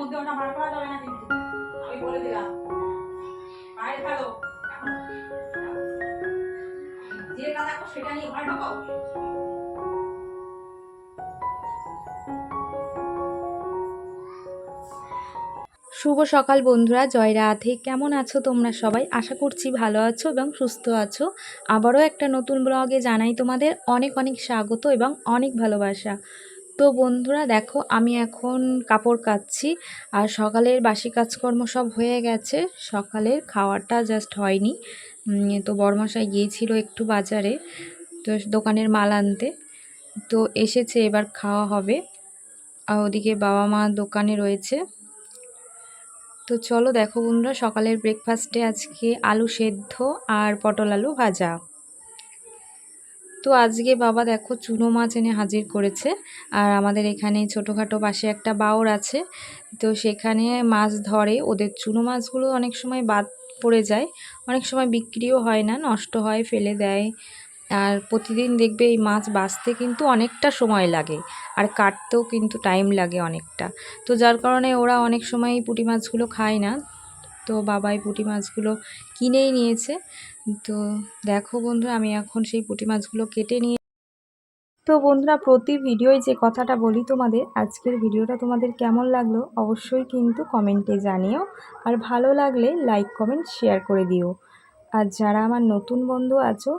মধ্যে ওটা বার করা যাবে না কিন্তু। আমি বলে দিলাম। বাইরে ফেলো যে করো সেটা নিয়ে ঘরে ঢোকাও। শুভ সকাল বন্ধুরা, জয় রাধে। কেমন আছো তোমরা সবাই? আশা করছি ভালো আছো এবং সুস্থ আছো। আবারও একটা নতুন ব্লগে জানাই তোমাদের অনেক অনেক স্বাগত এবং অনেক ভালোবাসা। তো বন্ধুরা দেখো, আমি এখন কাপড় কাচ্ছি, আর সকালের বাসি কাজকর্ম সব হয়ে গেছে। সকালের খাওয়াটা জাস্ট হয়নি। তো বড়মশাই গিয়েছিল একটু বাজারে, তো দোকানের মাল আনতে। তো এসেছে, এবার খাওয়া হবে। আর ওদিকে বাবা মা দোকানে রয়েছে। তো চলো দেখো বন্ধুরা, সকালের ব্রেকফাস্টে আজকে আলু সেদ্ধ আর পটল আলু ভাজা। তো আজকে বাবা দেখো চুনো মাছ এনে হাজির করেছে। আর আমাদের এখানে ছোটোখাটো পাশে একটা বাওর আছে। তো সেখানে মাছ ধরে। ওদের চুনো মাছগুলো অনেক সময় বাদ পড়ে যায়। অনেক সময় বিক্রিও হয় না, নষ্ট হয়, ফেলে দেয়। আর প্রতিদিন দেখবে এই মাছ বাছতে কিন্তু অনেকটা সময় লাগে। আর কাটতেও কিন্তু টাইম লাগে অনেকটা। তো যার কারণে ওরা অনেক সময় পুঁটি মাছগুলো খায় না। তো বাবাই পুঁটি মাছগুলো কিনেই নিয়েছে। তো দেখো বন্ধুরা, আমি এখন সেই পুঁটি মাছগুলো কেটে নিয়ে তো বন্ধুরা, প্রতি ভিডিওয় যে কথাটা বলি তোমাদের, আজকের ভিডিওটা তোমাদের কেমন লাগল অবশ্যই কিন্তু কমেন্টে জানিও। আর ভালো লাগলে লাইক কমেন্ট শেয়ার করে দিও। আর যারা আমার নতুন বন্ধু আছো,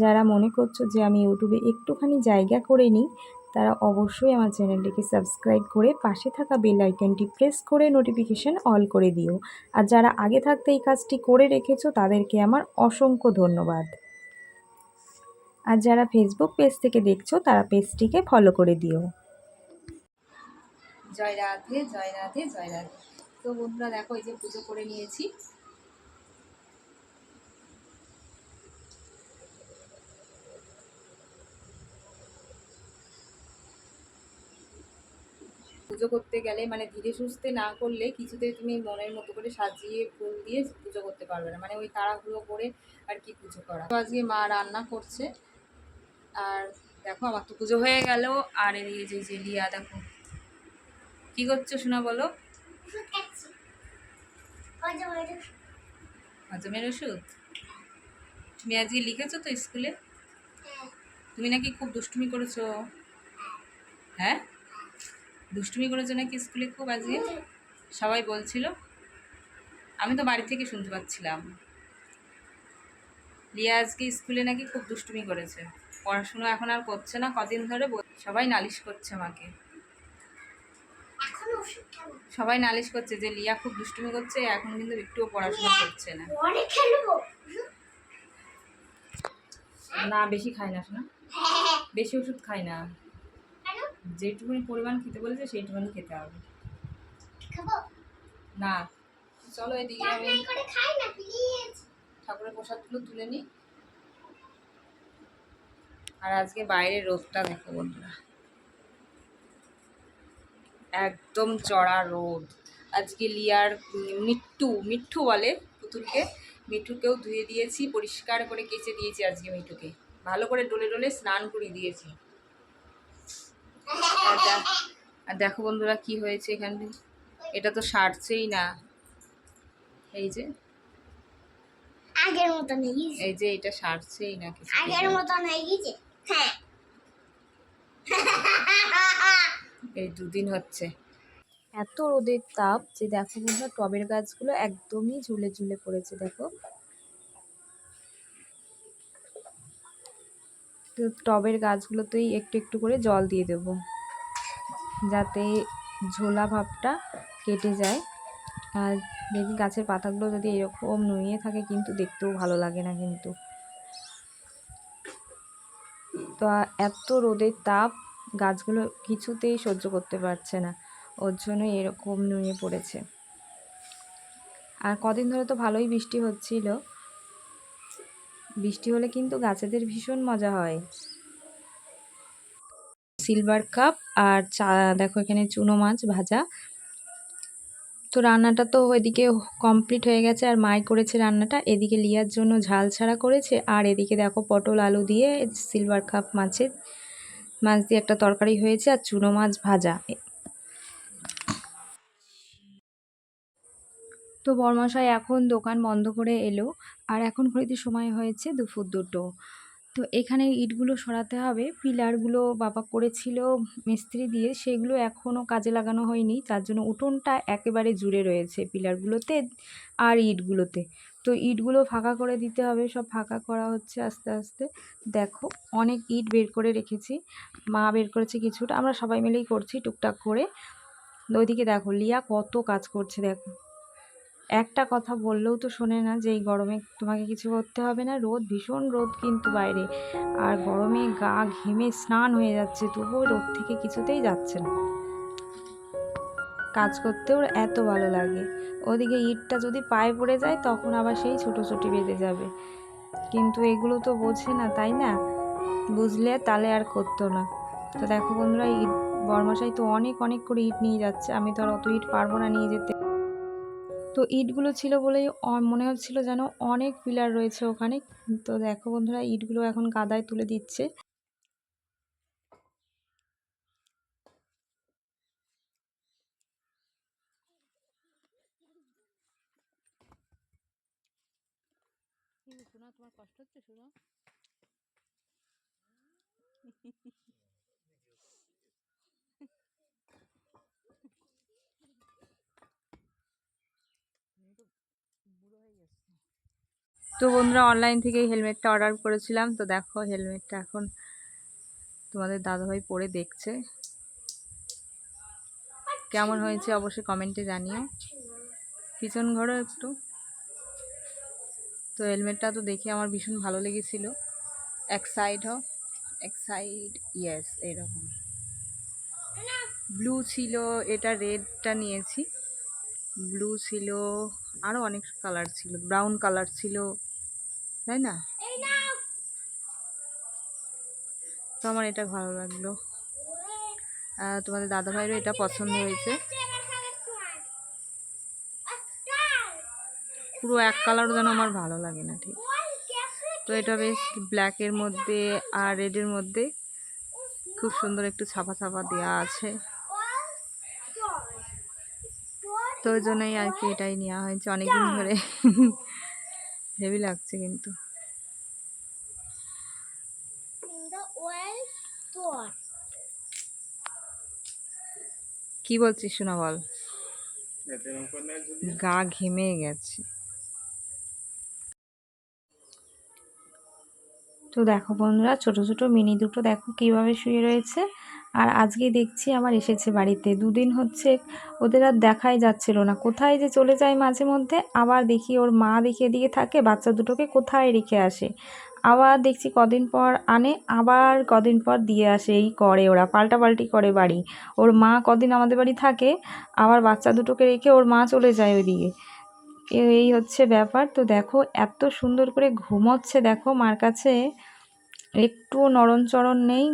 যারা মনে করছ যে আমি ইউটিউবে একটুখানি জায়গা করে নিই তারা অবশ্যই আমার চ্যানেলটিকে সাবস্ক্রাইব করে পাশে থাকা বেল আইকনটি প্রেস করে নোটিফিকেশান অল করে দিও। আর যারা আগে থাকতে এই কাজটি করে রেখেছো, তাদেরকে আমার অসংখ্য ধন্যবাদ। আর যারা ফেসবুক পেজ থেকে দেখছ, তারা পেজটিকে ফলো করে দিও। জয় রাধে জয় রাধে জয় রাধে। তো বন্ধুরা, দেখো এই যে পুজো করে নিয়েছি। পুজো করতে গেলে মানে ধীরে সুস্থে না করলে কিছুতে তুমি মনের মতো করে সাজিয়ে ফুল দিয়ে পুজো করতে পারবে না। মানে ওই তাড়াহুড়ো করে আর কি পুজো করা। তো আজকে মা রান্না করছে। আর দেখো আমার তো পুজো হয়ে গেল। আর এদিকে যে যে লিয়া দেখো। কি করছ শোনা বলো? হজমের ওষুধ? তুমি আজকে লিখেছো তো স্কুলে? তুমি নাকি খুব দুষ্টুমি করেছ? হ্যাঁ? দুষ্টুমি করেছ নাকি স্কুলে খুব আজকে? সবাই বলছিল। আমি তো বাড়ি থেকে শুনতে পাচ্ছিলাম। লিয়া আজকে স্কুলে নাকি খুব দুষ্টুমি করেছে। পড়াশুনো এখন আর করছে না কদিন ধরে সবাই নালিশ করছে আমাকে। সবাই নালিশ করছে যে লিয়া খুব দুষ্টুমি করছে এখন কিন্তু একটুও পড়াশোনা করছে না। না বেশি খায় না শোনা। বেশি ওষুধ খায় না। যেটুকুনি পরিমাণ খেতে বলেছে সেইটুকুনি খেতে হবে। না চলো এদিকে আমি ঠাকুরের প্রসাদগুলো তুলে নিই। আর আজকে বাইরের রোদটা দেখো বন্ধুরা। একদম চড়া রোদ। আজকে লিয়ার মিট্টু মিঠ্টু বলে পুতুলকে। মিঠুকেও ধুয়ে দিয়েছি পরিষ্কার করে কেচে দিয়েছি আজকে মিঠুকে। ভালো করে ডলে ডলে স্নান করিয়ে দিয়েছি। আর দেখো বন্ধুরা কি হয়েছে এখানে। এটা তো সারছেই না। এই যে আগের মতো নেই এই যে এটা সারছেই না কিছু। আগের মতো নেই গেছে? হ্যাঁ। এই দুদিন হচ্ছে। এত রোদের তাপ যে দেখো বন্ধুরা টবের গাছগুলো একদমই ঝুলে ঝুলে পড়েছে দেখো। টবের গাছগুলোতেই একটু একটু করে জল দিয়ে দেব। যাতে ঝোলা ভাবটা কেটে যায়। আর দেখি গাছের পাতাগুলো যদি এরকম নুয়ে থাকে কিন্তু দেখতেও ভালো লাগে না কিন্তু। তো এত রোদের তাপ গাছগুলো কিছুতেই সহ্য করতে পারছে না। ওর জন্য এরকম নুয়ে পড়েছে। আর কদিন ধরে তো ভালোই বৃষ্টি হচ্ছিল। বৃষ্টি হলে কিন্তু গাছেদের ভীষণ মজা হয়। সিলভার কাপ আর চা, দেখো এখানে চুনো মাছ ভাজা। তো রান্নাটা তো ওইদিকে কমপ্লিট হয়ে গেছে আর মাই করেছে রান্নাটা। এদিকে লিয়ার জন্য ঝাল ছাড়া করেছে আর এদিকে দেখো পটল আলু দিয়ে সিলভার কাপ মাছের, মাছ দিয়ে একটা তরকারি হয়েছে আর চুনো মাছ ভাজা। তো বরমশাই, এখন দোকান বন্ধ করে এলো। আর এখন ঘড়িতে সময় হয়েছে দুপুর দুটো। তো এখানে ইটগুলো সরাতে হবে। পিলারগুলো বাবা করেছিল মিস্ত্রি দিয়ে। সেগুলো এখনও কাজে লাগানো হয়নি। তার জন্য উঠোনটা একেবারে জুড়ে রয়েছে পিলারগুলোতে আর ইটগুলোতে। তো ইটগুলো ফাঁকা করে দিতে হবে। সব ফাঁকা করা হচ্ছে আস্তে আস্তে। দেখো, অনেক ইট বের করে রেখেছি। মা বের করেছে কিছুটা। আমরা সবাই মিলেই করছি টুকটাক করে। ওইদিকে দেখো, লিয়া কত কাজ করছে, দেখো। একটা কথা বললেও তো শোনে না যে, এই গরমে তোমাকে কিছু করতে হবে না। রোদ, ভীষণ রোদ কিন্তু বাইরে। আর গরমে গা ঘেমে স্নান হয়ে যাচ্ছে, তবুও রোদ থেকে কিছুতেই যাচ্ছে না। কাজ করতেও এত ভালো লাগে। ওদিকে ইটটা যদি পায়ে পড়ে যায়, তখন আবার সেই ছোটোছুটি বেঁধে যাবে। কিন্তু এগুলো তো বোঝে না, তাই না? বুঝলে তাহলে আর করতো না। তো দেখো বন্ধুরা ইট বর্মশাই তো অনেক অনেক করে ইট নিয়ে যাচ্ছে। আমি তো আর অত ইট পারব না নিয়ে যেতে। তো ইটগুলো ছিল বলেই মনে হচ্ছিল যেন অনেক পিলার রয়েছে ওখানে। তো দেখো বন্ধুরা, ইটগুলো এখন কাদায় তুলে দিচ্ছে। তোমার কষ্ট হচ্ছে তো বন্ধুরা অনলাইন থেকে হেলমেটটা অর্ডার করেছিলাম। তো দেখো হেলমেটটা এখন তোমাদের দাদাভাই পরে দেখছে। কেমন হয়েছে অবশ্যই কমেন্টে জানিও। পিছন ঘরও একটু। তো হেলমেটটা তো দেখে আমার ভীষণ ভালো লেগেছিল। এক সাইড হোক, এক সাইড ইয়েস এরকম। ব্লু ছিল, এটা রেডটা নিয়েছি। ব্লু ছিল আরও অনেক কালার ছিল ব্রাউন কালার ছিল তাই না? তো আমার এটা ভালো লাগল। তোমাদের দাদা ভাইয়েরও এটা পছন্দ হয়েছে। পুরো এক কালারও যেন আমার ভালো লাগে না ঠিক। তো এটা বেশ ব্ল্যাকের মধ্যে আর রেডের মধ্যে খুব সুন্দর একটু ছাপা ছাপা দেওয়া আছে। তো ওই জন্যই আর কি এটাই নেওয়া হয়েছে অনেকদিন ধরে। হেভি লাগছে কিন্তু। কি বলছিস শোনা বল? গা ঘেমে গেছে। তো দেখো বন্ধুরা ছোট ছোট মিনি দুটো দেখো কীভাবে শুয়ে রয়েছে। আর আজকে দেখছি আমার এসেছে বাড়িতে। দুদিন হচ্ছে ওদের আর দেখাই যাচ্ছিল না। কোথায় যে চলে যায় মাঝে মধ্যে, আবার দেখি ওর মা দেখে এদিকে থাকে, বাচ্চা দুটোকে কোথায় রেখে আসে? আবার দেখছি কদিন পর আনে, আবার কদিন পর দিয়ে আসে, এই করে ওরা, পাল্টাপাল্টি করে বাড়ি। ওর মা কদিন আমাদের বাড়ি থাকে, আবার বাচ্চা দুটোকে রেখে ওর মা চলে যায় ওইদিকে। এই হচ্ছে ব্যাপার। তো দেখো, এত সুন্দর করে ঘুমোচ্ছে। দেখো, মার কাছে একটুও নরণচরণ নেই।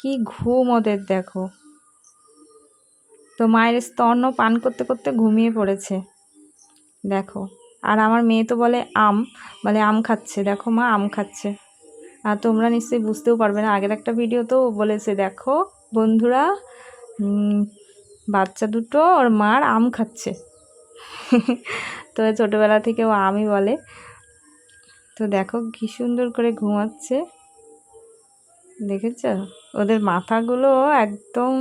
কি ঘুম ওদের, দেখো। তো মায়ের স্তন্য পান করতে করতে ঘুমিয়ে পড়েছে। দেখো, আর আমার মেয়ে তো বলে আম বলে আম খাচ্ছে। দেখো মা, আম খাচ্ছে। আর তোমরা নিশ্চয়ই বুঝতেও পারবে না, আগের একটা ভিডিওতেও বলেছে, দেখো বন্ধুরা বাচ্চা দুটো, ওর মার আম খাচ্ছে। তো ছোটোবেলা থেকে ও আমি বলে। তো দেখো কি সুন্দর করে ঘুমাচ্ছে। দেখেছ? ওদের মাথাগুলো একদম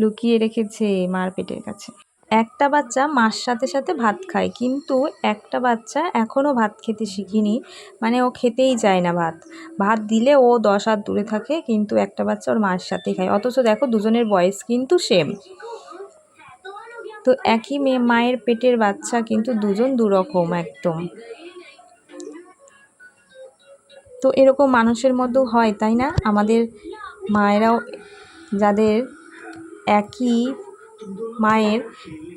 লুকিয়ে রেখেছে মার পেটের কাছে। একটা বাচ্চা মার সাথে সাথে ভাত খায়, কিন্তু একটা বাচ্চা এখনও ভাত খেতে শিখিনি। মানে ও খেতেই চায় না ভাত। ভাত দিলে ও দশ হাত দূরে থাকে, কিন্তু একটা বাচ্চা ওর মার সাথেই খায়। অথচ দেখো দুজনের বয়স কিন্তু সেম তো একই মেয়ে, মায়ের পেটের বাচ্চা কিন্তু দুজন দুরকম একদম। তো এরকম মানুষের মধ্যেও হয়, তাই না? আমাদের মায়েরাও যাদের একই মায়ের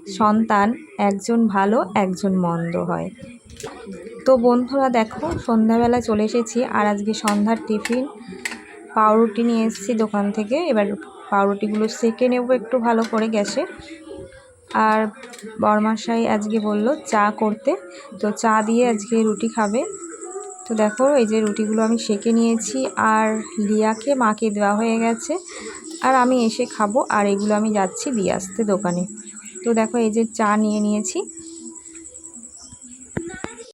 সন্তান, একজন ভালো, একজন মন্দ হয়। তো বন্ধুরা দেখো সন্ধ্যাবেলা চলে এসেছি আর আজকে সন্ধ্যার টিফিন পাউরুটি নিয়ে এসেছি দোকান থেকে। এবার পাউরুটিগুলো সেকে নেব একটু ভালো করে গ্যাসে। আর বরমাশাই আজকে বলল চা করতে। তো চা দিয়ে আজকে রুটি খাবে। তো দেখো, এই যে রুটিগুলো আমি সেকে নিয়েছি আর লিয়াকে মাকে দেওয়া হয়ে গেছে। আর আমি এসে খাব, আর এগুলো আমি যাচ্ছি দিয়ে আসতে দোকানে। তো দেখো, এই যে চা নিয়ে নিয়েছি।